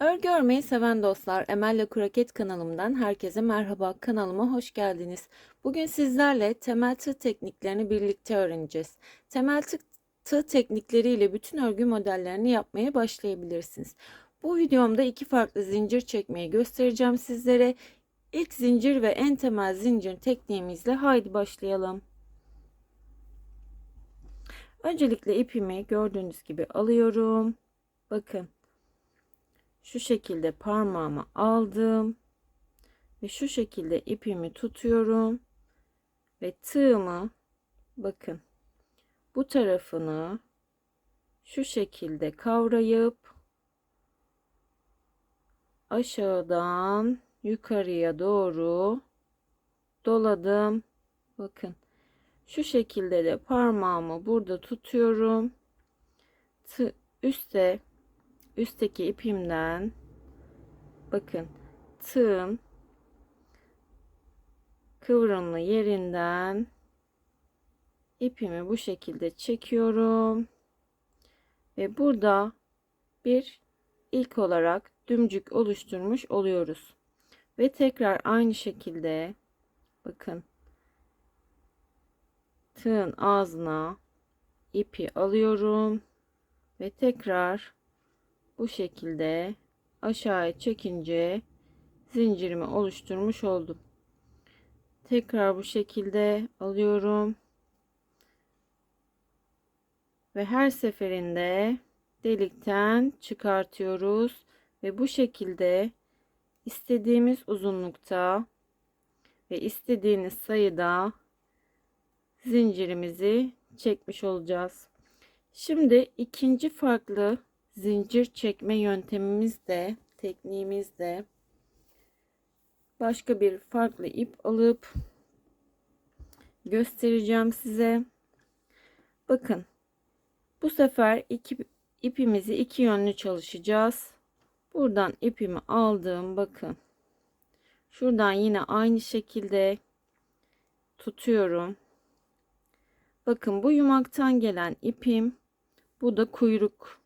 Örgü örmeyi seven dostlar, Emel'le Kuraket kanalımdan herkese merhaba. Kanalıma hoş geldiniz. Bugün sizlerle temel tığ tekniklerini birlikte öğreneceğiz. Temel tığ, tığ teknikleriyle bütün örgü modellerini yapmaya başlayabilirsiniz. Bu videomda iki farklı zincir çekmeyi göstereceğim sizlere. İlk zincir ve en temel zincir tekniğimizle haydi başlayalım. Öncelikle ipimi gördüğünüz gibi alıyorum. Bakın şu şekilde parmağımı aldım ve şu şekilde ipimi tutuyorum ve tığımı bakın bu tarafını şu şekilde kavrayıp aşağıdan yukarıya doğru doladım. Bakın şu şekilde de parmağımı burada tutuyorum. Tı üstte üstteki ipimden bakın tığın kıvrımlı yerinden ipimi bu şekilde çekiyorum. Ve burada bir ilk olarak dümcük oluşturmuş oluyoruz. Ve tekrar aynı şekilde bakın tığın ağzına ipi alıyorum. Ve tekrar bu şekilde aşağıya çekince zincirimi oluşturmuş oldum. Tekrar bu şekilde alıyorum. Ve her seferinde delikten çıkartıyoruz ve bu şekilde istediğimiz uzunlukta ve istediğiniz sayıda zincirimizi çekmiş olacağız. Şimdi ikinci farklı zincir çekme yöntemimiz de tekniğimiz de başka bir farklı ip alıp göstereceğim size. Bakın bu sefer iki ipimizi iki yönlü çalışacağız. Buradan ipimi aldım. Bakın. Şuradan yine aynı şekilde tutuyorum. Bakın bu yumaktan gelen ipim. Bu da kuyruk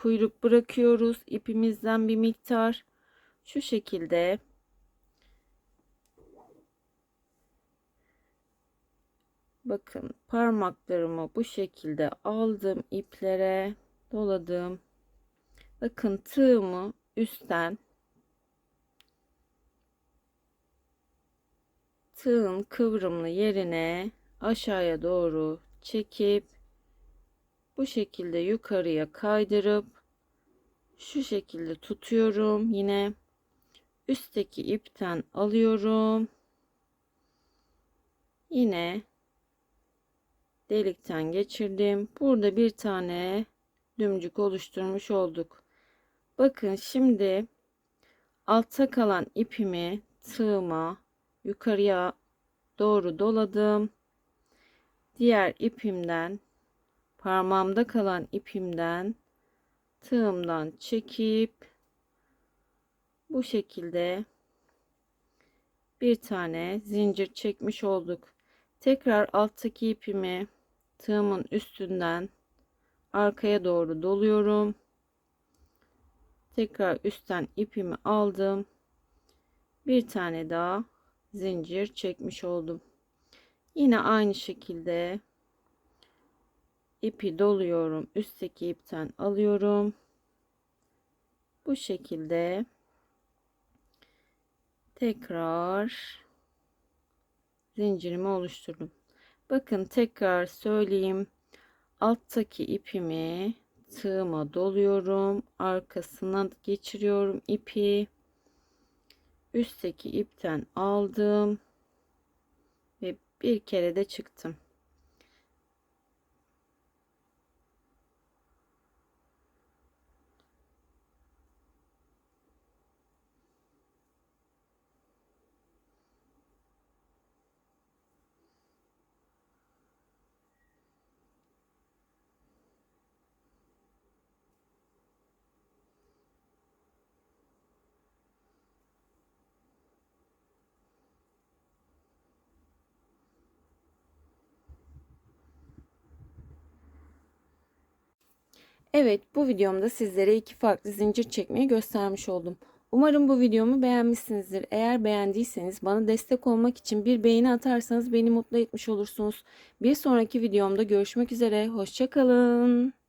kuyruk bırakıyoruz ipimizden bir miktar. Şu şekilde. Bakın parmaklarımı bu şekilde aldım iplere doladım. Bakın tığımı üstten tığın kıvrımlı yerine aşağıya doğru çekip bu şekilde yukarıya kaydırıp şu şekilde tutuyorum yine. Üstteki ipten alıyorum. Yine delikten geçirdim. Burada bir tane dümcük oluşturmuş olduk. Bakın şimdi altta kalan ipimi tığıma yukarıya doğru doladım. Diğer ipimden parmağımda kalan ipimden tığımdan çekip bu şekilde bir tane zincir çekmiş olduk. Tekrar alttaki ipimi tığımın üstünden arkaya doğru doluyorum. Tekrar üstten ipimi aldım. Bir tane daha zincir çekmiş oldum. Yine aynı şekilde ipi doluyorum üstteki ipten alıyorum. Bu şekilde tekrar zincirimi oluşturdum. Bakın tekrar söyleyeyim. Alttaki ipimi tığıma doluyorum arkasına geçiriyorum ipi. Üstteki ipten aldım ve bir kere de çıktım Evet, bu videomda sizlere iki farklı zincir çekmeyi göstermiş oldum. Umarım bu videomu beğenmişsinizdir. Eğer beğendiyseniz bana destek olmak için bir beğeni atarsanız beni mutlu etmiş olursunuz. Bir sonraki videomda görüşmek üzere. Hoşçakalın.